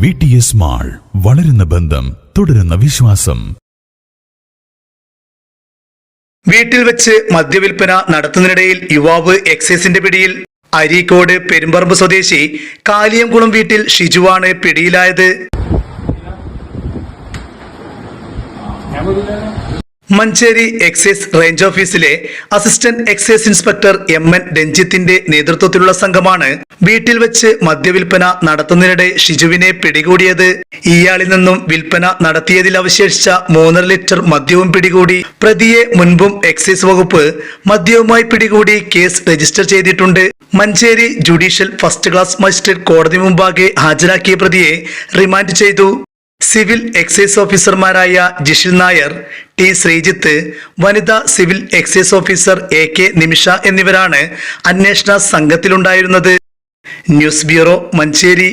V T S mall വളരുന്ന ബന്ധം തുടരുന്ന വിശ്വാസം. വീട്ടിൽ വെച്ച് മദ്യവിൽപ്പന നടത്തുന്നതിനിടയിൽ യുവാവ് എക്സൈസിന്റെ പിടിയിൽ അരീക്കോട് പെരുമ്പറമ്പ് സ്വദേശി കാലിയംകുളം വീട്ടിൽ ഷിജുവാണ് പിടിയിലായത്. മഞ്ചേരി എക്സൈസ് റേഞ്ച് ഓഫീസിലെ assistant excise inspector M N രഞ്ജിത്തിന്റെ നേതൃത്വത്തിലുള്ള സംഘമാണ് വീട്ടിൽ വെച്ച് മദ്യവിൽപ്പന നടത്തുന്നതിനിടെ ഷിജുവിനെ പിടികൂടിയത്. ഇയാളിൽ നിന്നും വിൽപ്പന നടത്തിയതിൽ അവശേഷിച്ച മൂന്നര ലിറ്റർ മദ്യവും പിടികൂടി. പ്രതിയെ മുൻപും എക്സൈസ് വകുപ്പ് മദ്യവുമായി പിടികൂടി കേസ് രജിസ്റ്റർ ചെയ്തിട്ടുണ്ട്. Manjeri judicial first class magistrate കോടതി മുമ്പാകെ ഹാജരാക്കിയ പ്രതിയെ റിമാൻഡ് ചെയ്തു. സിവിൽ എക്സൈസ് ഓഫീസർമാരായ ജിഷിൽ നായർ ടി ശ്രീജിത്ത് വനിതാ civil excise officer A K Nimisha എന്നിവരാണ് അന്വേഷണ സംഘത്തിലുണ്ടായിരുന്നത്. News bureau Manjeri.